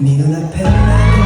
네 눈앞에 나가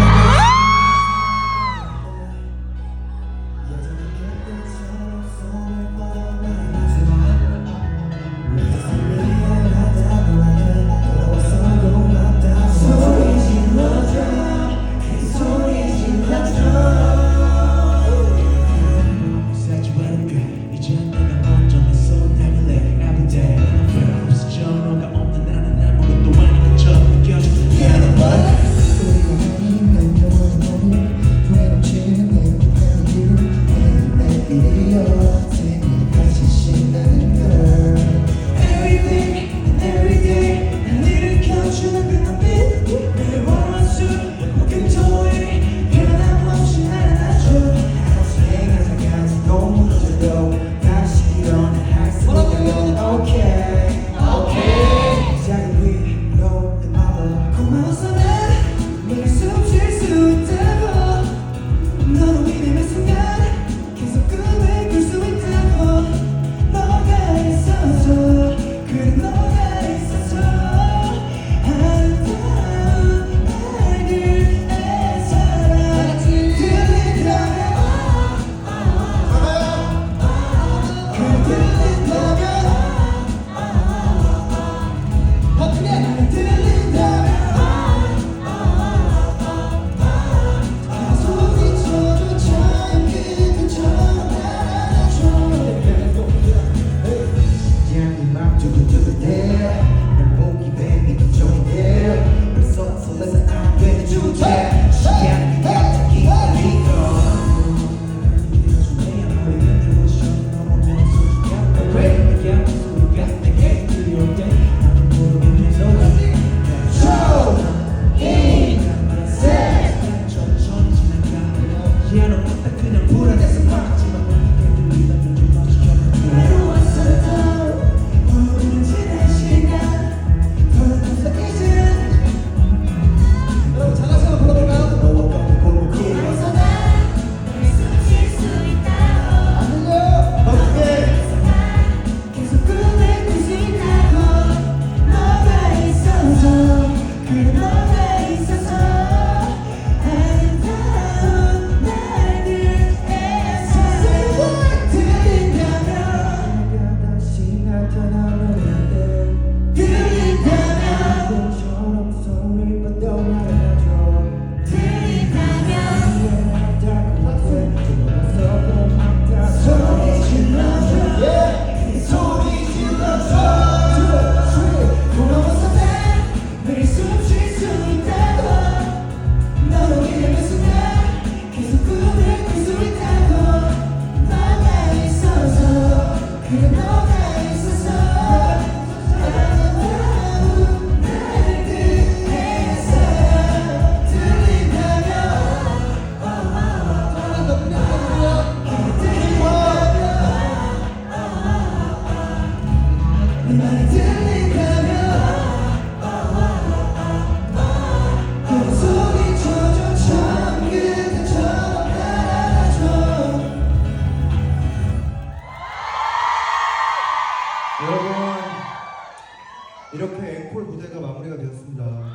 여러분 이렇게 앵콜 무대가 마무리가 되었습니다.